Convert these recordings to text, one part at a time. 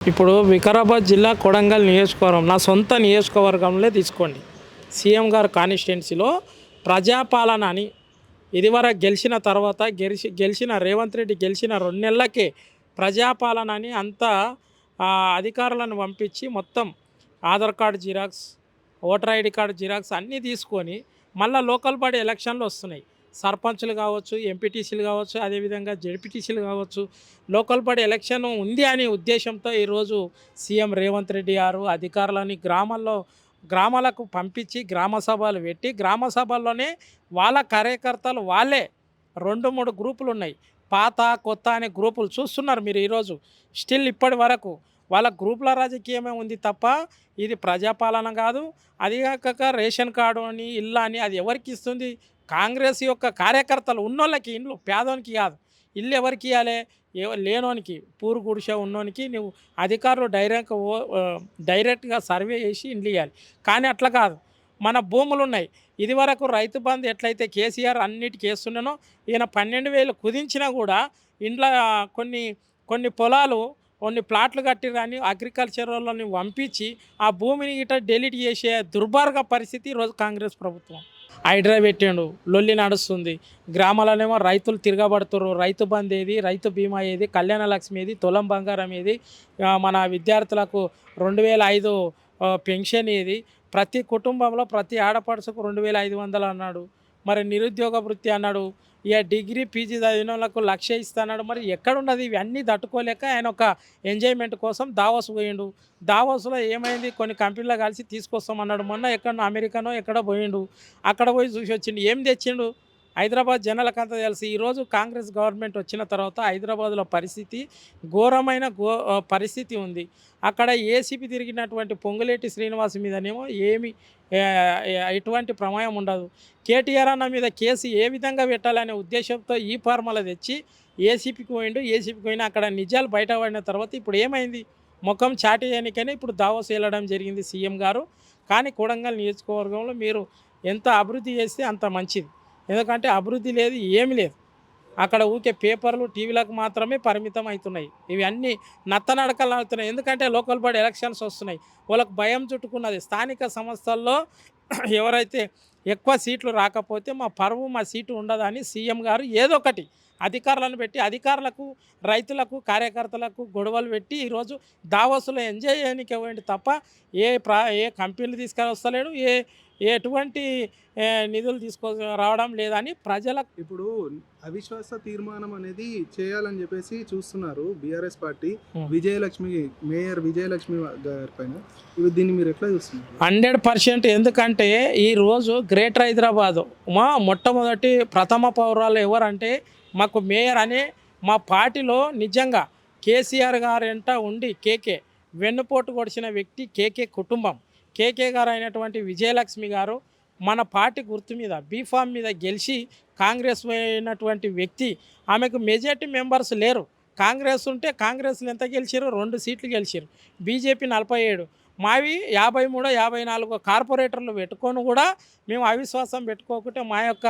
ఇప్పుడు వికారాబాద్ జిల్లా కొడంగల్ నియోజకవర్గం నా సొంత నియోజకవర్గంలో తీసుకోండి. సీఎం గారు కాన్స్టిట్యున్సీలో ప్రజాపాలన అని ఇదివరకు గెలిచిన తర్వాత గెలిచి గెలిచిన రేవంత్ రెడ్డి గెలిచిన రెండు నెలలకే ప్రజాపాలన అని అంతా అధికారులను పంపించి మొత్తం Aadhaar card xerox voter ID card xerox అన్నీ తీసుకొని మళ్ళీ లోకల్ బాడీ ఎలక్షన్లు వస్తున్నాయి. సర్పంచ్లు కావచ్చు ఎంపీటీసీలు కావచ్చు అదేవిధంగా జెడ్పీటీసీలు కావచ్చు లోకల్ బాడీ ఎలక్షన్ ఉంది అనే ఉద్దేశంతో ఈరోజు సీఎం రేవంత్ రెడ్డి గారు అధికారులని గ్రామాల్లో గ్రామాలకు పంపించి గ్రామ సభలు పెట్టి గ్రామ సభల్లోనే వాళ్ళ కార్యకర్తలు వాళ్ళే రెండు మూడు గ్రూపులు ఉన్నాయి. పాత కొత్త అనే గ్రూపులు చూస్తున్నారు మీరు ఈరోజు. స్టిల్ ఇప్పటి వరకు వాళ్ళ గ్రూపుల రాజకీయమే ఉంది తప్ప ఇది ప్రజాపాలన కాదు. అది కాక రేషన్ కార్డు అని ఇల్లు అని అది ఎవరికి ఇస్తుంది? కాంగ్రెస్ యొక్క కార్యకర్తలు ఉన్నోళ్ళకి ఇండ్లు పేదోనికి కాదు. ఇల్లు ఎవరికి ఇవ్వాలి? లేనోనికి పూరు గుడిసె ఉన్నోనికి నువ్వు అధికారులు డైరెక్ట్ ఓ- డైరెక్ట్గా సర్వే చేసి ఇండ్లు ఇవ్వాలి. కానీ అట్లా కాదు. మన భూములు ఉన్నాయి. ఇదివరకు రైతు బంధు ఎట్లయితే కేసీఆర్ అన్నిటికీ వేస్తున్నానో ఈయన పన్నెండు వేలు కుదించినా కూడా ఇంట్లో కొన్ని కొన్ని పొలాలు కొన్ని ప్లాట్లు కట్టి కానీ అగ్రికల్చర్ వాళ్ళని పంపించి ఆ భూమిని ఇట డెలీట్ చేసే దుర్భార్గ పరిస్థితి ఈరోజు కాంగ్రెస్ ప్రభుత్వం. హైడ్రా పెట్టిండు. లొల్లి నడుస్తుంది. గ్రామాలనేమో రైతులు తిరగబడుతున్నారు రైతు బంద్ ఏది రైతు బీమా ఏది కళ్యాణ లక్ష్మి ఏది తులం బంగారం ఏది మన విద్యార్థులకు రెండు వేల ఐదు పెన్షన్ ఏది ప్రతి కుటుంబంలో ప్రతి ఆడపడుచుకు రెండు వేల ఐదు వందలు అన్నాడు. మరి నిరుద్యోగ వృత్తి అన్నాడు. ఇక డిగ్రీ పీజీ చదివిన వాళ్ళకు లక్ష ఇస్తాడు మరి ఎక్కడున్నది? ఇవన్నీ తట్టుకోలేక ఆయన ఒక ఎంజాయ్మెంట్ కోసం దావోస్ పోయిండు. దావోస్లో ఏమైంది? కొన్ని కంపెనీలు కలిసి తీసుకొస్తామన్నాడు మొన్న ఎక్కడో అమెరికానో ఎక్కడో పోయిండు. అక్కడ పోయి చూసి వచ్చిండు. ఏం తెచ్చిండు? హైదరాబాద్ జనాలకంతా తెలిసి. ఈరోజు కాంగ్రెస్ గవర్నమెంట్ వచ్చిన తర్వాత హైదరాబాద్లో పరిస్థితి ఘోరమైన గో పరిస్థితి ఉంది. అక్కడ ఏసీపీ తిరిగినటువంటి పొంగులేటి శ్రీనివాస్ మీదనేమో ఏమి ఎటువంటి ప్రమాయం ఉండదు. కేటీఆర్ అన్న మీద కేసు ఏ విధంగా పెట్టాలనే ఉద్దేశంతో ఈ ఫార్ములా తెచ్చి ఏసీపీకి పోయిండు. ఏసీపీకి పోయినా అక్కడ నిజాలు బయటపడిన తర్వాత ఇప్పుడు ఏమైంది? ముఖం చాటి ఇప్పుడు దావోస్ వెళ్ళడం జరిగింది సీఎం గారు. కానీ కొడంగల్ నియోజకవర్గంలో మీరు ఎంత అభివృద్ధి చేస్తే అంత మంచిది. ఎందుకంటే అభివృద్ధి లేదు ఏమి లేదు. అక్కడ ఊకే పేపర్లు టీవీలకు మాత్రమే పరిమితం అవుతున్నాయి ఇవి అన్నీ నత్తనడకలు అవుతున్నాయి. ఎందుకంటే లోకల్ బాడీ ఎలక్షన్స్ వస్తున్నాయి. వాళ్ళకు భయం చుట్టుకున్నది. స్థానిక సంస్థల్లో ఎవరైతే ఎక్కువ సీట్లు రాకపోతే మా పరువు మా సీటు ఉండదని సీఎం గారు ఏదో ఒకటి అధికారులను పెట్టి అధికారులకు రైతులకు కార్యకర్తలకు గొడవలు పెట్టి ఈరోజు దావోసులో ఎంజాయ్ చేయడానికి ఇవ్వండి తప్ప ఏ ప్రా ఏ కంపెనీలు తీసుకొని వస్తలేడు ఏ ఎటువంటి నిధులు తీసుకో రావడం లేదని ప్రజలకు ఇప్పుడు అవిశ్వాస తీర్మానం అనేది చేయాలని చెప్పేసి చూస్తున్నారు BRS party. Vijayalakshmi mayor Vijayalakshmi గారి పైన. ఇవి దీన్ని మీరు ఎట్లా చూస్తున్నారు? హండ్రెడ్ పర్సెంట్ ఎందుకంటే ఈరోజు గ్రేటర్ హైదరాబాదు మా మొట్టమొదటి ప్రథమ పౌరాలు ఎవరంటే మాకు మేయర్ అనే మా పార్టీలో నిజంగా కేసీఆర్ గారు ఎంట ఉండి కేకే వెన్నుపోటు కొడిచిన వ్యక్తి కేకే కుటుంబం. కేకే గారు అయినటువంటి విజయలక్ష్మి గారు మన పార్టీ గుర్తు మీద బీఫామ్ మీద గెలిచి కాంగ్రెస్ అయినటువంటి వ్యక్తి ఆమెకు మెజార్టీ మెంబర్స్ లేరు. కాంగ్రెస్ ఉంటే కాంగ్రెస్లు ఎంత గెలిచారు రెండు సీట్లు గెలిచారు బీజేపీ నలభై ఏడు. మావి యాభై మూడో యాభై నాలుగు కార్పొరేటర్లు పెట్టుకొని కూడా మేము అవిశ్వాసం పెట్టుకోకుంటే మా యొక్క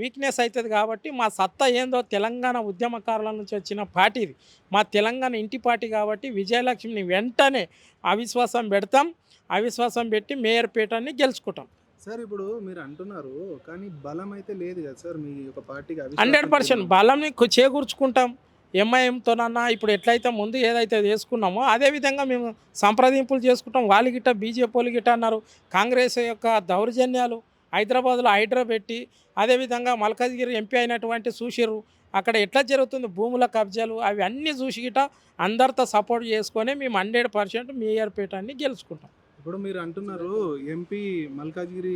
వీక్నెస్ అవుతుంది కాబట్టి మా సత్తా ఏందో తెలంగాణ ఉద్యమకారుల నుంచి వచ్చిన పార్టీ ఇది మా తెలంగాణ ఇంటి పార్టీ కాబట్టి విజయలక్ష్మిని వెంటనే అవిశ్వాసం పెడతాం. అవిశ్వాసం పెట్టి మేయర్ పీఠాన్ని గెలుచుకుంటాం. సార్ ఇప్పుడు మీరు అంటున్నారు కానీ బలం అయితే లేదు కదా సార్ మీ యొక్క పార్టీకి హండ్రెడ్ పర్సెంట్. బలంని చేకూర్చుకుంటాం. ఎంఐఎంతోనన్నా ఇప్పుడు ఎట్లయితే ముందు ఏదైతే చేసుకున్నామో అదేవిధంగా మేము సంప్రదింపులు చేసుకుంటాం. వాళ్ళు గిట్ట బీజేపీ గిట్ట అన్నారు. కాంగ్రెస్ యొక్క దౌర్జన్యాలు హైదరాబాద్లో హైడ్రా పెట్టి అదేవిధంగా మల్కాజ్గిరి ఎంపీ అయినటువంటి సుషిరు అక్కడ ఎట్లా జరుగుతుంది? భూముల కబ్జాలు అవి అన్నీ చూసి గిట్ట అందరితో సపోర్ట్ చేసుకొని మేము హండ్రెడ్ పర్సెంట్ మేయర్ పీఠాన్ని గెలుచుకుంటాం. ఇప్పుడు మీరు అంటున్నారు ఎంపీ మల్కాజ్గిరి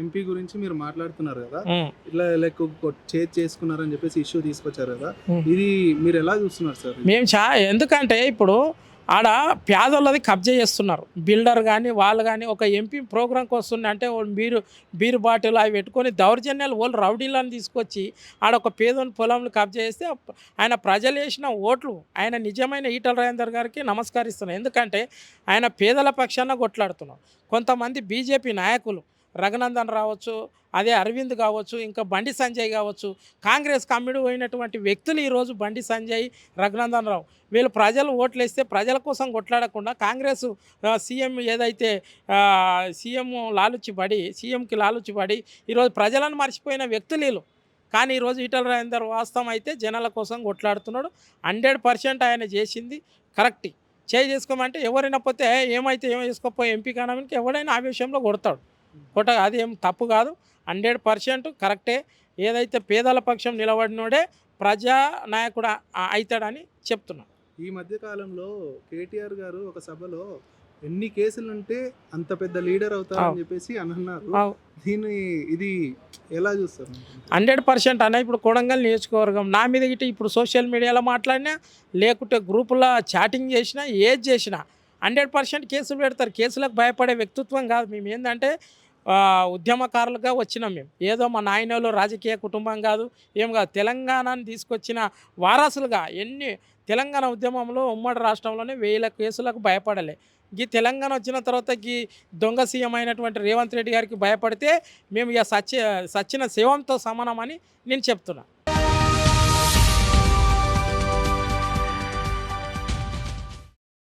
ఎంపీ గురించి మీరు మాట్లాడుతున్నారు కదా. ఇట్లా లైక్ చేజ్ చేసుకున్నారని చెప్పేసి ఇష్యూ తీసుకొచ్చారు కదా. ఇది మీరు ఎలా చూస్తున్నారు సార్ మేము చా ఎందుకంటే ఇప్పుడు ఆడ పేదోళ్ళది కబ్జా చేస్తున్నారు. బిల్డర్ కానీ వాళ్ళు కానీ ఒక ఎంపీ ప్రోగ్రాంకి వస్తుంది అంటే బీరు బీరు బాటిల్ అవి పెట్టుకొని దౌర్జన్యాలు వాళ్ళు రౌడీలను తీసుకొచ్చి ఆడ ఒక పేదోని పొలంలో కబ్జా చేస్తే ఆయన ప్రజలు వేసిన ఓట్లు ఆయన నిజమైన ఈటల రాజేందర్ గారికి నమస్కరిస్తున్నాను ఎందుకంటే ఆయన పేదల పక్షాన కొట్లాడుతున్నారు కొంతమంది బీజేపీ నాయకులు రఘునందన్ రావచ్చు అదే అరవింద్ కావచ్చు ఇంకా బండి సంజయ్ కావచ్చు. కాంగ్రెస్ కమ్మిడి పోయినటువంటి వ్యక్తులు ఈరోజు బండి సంజయ్ రఘునందన్ రావు. వీళ్ళు ప్రజలు ఓట్లు వేస్తే ప్రజల కోసం కొట్లాడకుండా కాంగ్రెస్ సీఎం ఏదైతే సీఎం సీఎం లాలుచిపడి సీఎంకి లాలుచిపడి ఈరోజు ప్రజలను మర్చిపోయిన వ్యక్తులు వీళ్ళు. కానీ ఈరోజు ఈటల రాజేందర్ వాస్తవం అయితే జనాల కోసం కొట్లాడుతున్నాడు. హండ్రెడ్ పర్సెంట్ ఆయన చేసింది కరెక్ట్. చేయి చేసుకోమంటే ఎవరైనా పోతే ఏమైతే ఏమో చేసుకోకపోయి ఎంపీ కానడానికి ఎవడైనా ఆ విషయంలో కొడతాడు. కొట్ట అది ఏం తప్పు కాదు. హండ్రెడ్ పర్సెంట్ కరెక్టే. ఏదైతే పేదల పక్షం నిలబడినోడే ప్రజా నాయకుడు అవుతాడని చెప్తున్నాను ఈ మధ్య కాలంలో కేటీఆర్ గారు ఒక సభలో ఎన్ని కేసులు ఉంటే అంత పెద్ద లీడర్ అవుతారని అవు. చెప్పేసి అని అన్నారు. దీన్ని ఇది ఎలా చూస్తారు? హండ్రెడ్ పర్సెంట్ అన్న ఇప్పుడు కొడంగల్ నియోజకవర్గం నా మీద గిట్ట ఇప్పుడు సోషల్ మీడియాలో మాట్లాడినా లేకుంటే గ్రూపులో చాటింగ్ చేసినా ఏది చేసినా హండ్రెడ్ పర్సెంట్ కేసులు పెడతారు. కేసులకు భయపడే వ్యక్తిత్వం కాదు. మేము ఏంటంటే ఉద్యమకారులుగా వచ్చినాం మేము. ఏదో మా నాయనలో రాజకీయ కుటుంబం కాదు ఏం కాదు. తెలంగాణని తీసుకొచ్చిన వారసులుగా ఎన్ని తెలంగాణ ఉద్యమంలో ఉమ్మడి రాష్ట్రంలోనే వేల కేసులకు భయపడలే. ఈ తెలంగాణ వచ్చిన తర్వాత ఈ దొంగ సీఎం అయినటువంటి రేవంత్ రెడ్డి గారికి భయపడితే మేము ఇక సచ్చి సచ్చిన శివంతో సమానమని నేను చెప్తున్నాను